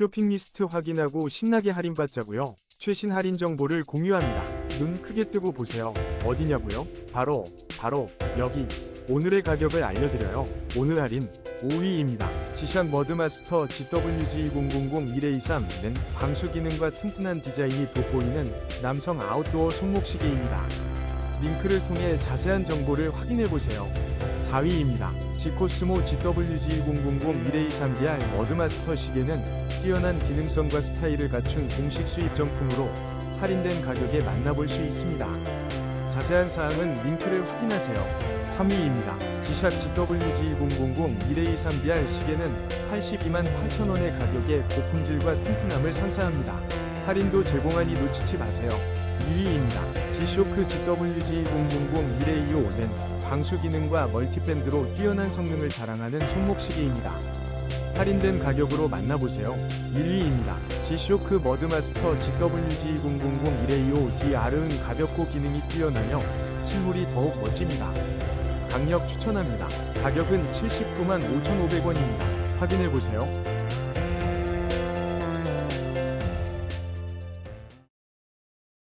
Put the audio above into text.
쇼핑 리스트 확인하고 신나게 할인받자고요. 최신 할인 정보를 공유합니다. 눈 크게 뜨고 보세요. 어디냐고요? 바로 바로 여기. 오늘의 가격을 알려드려요. 오늘 할인 5위입니다. 지샥 머드마스터 GWG2000 1A3는 방수 기능과 튼튼한 디자인이 돋보이는 남성 아웃도어 손목시계입니다. 링크를 통해 자세한 정보를 확인해보세요. 4위입니다. 지코스모 GWG1000 1A3DR 머드마스터 시계는 뛰어난 기능성과 스타일을 갖춘 공식 수입 정품으로 할인된 가격에 만나볼 수 있습니다. 자세한 사항은 링크를 확인하세요. 3위입니다. 지샥 GWG1000 1A3DR 시계는 82만 8천원의 가격에 고품질과 튼튼함을 선사합니다. 할인도 제공하니 놓치지 마세요. 2위입니다. G쇼크 GWG1000 1A25는 방수 기능과 멀티밴드로 뛰어난 성능을 자랑하는 손목 시계입니다. 할인된 가격으로 만나보세요. 1위입니다. G쇼크 머드마스터 GWG1000 1A25 DR은 가볍고 기능이 뛰어나며 실물이 더욱 멋집니다. 강력 추천합니다. 가격은 79만 5,500원입니다. 확인해보세요.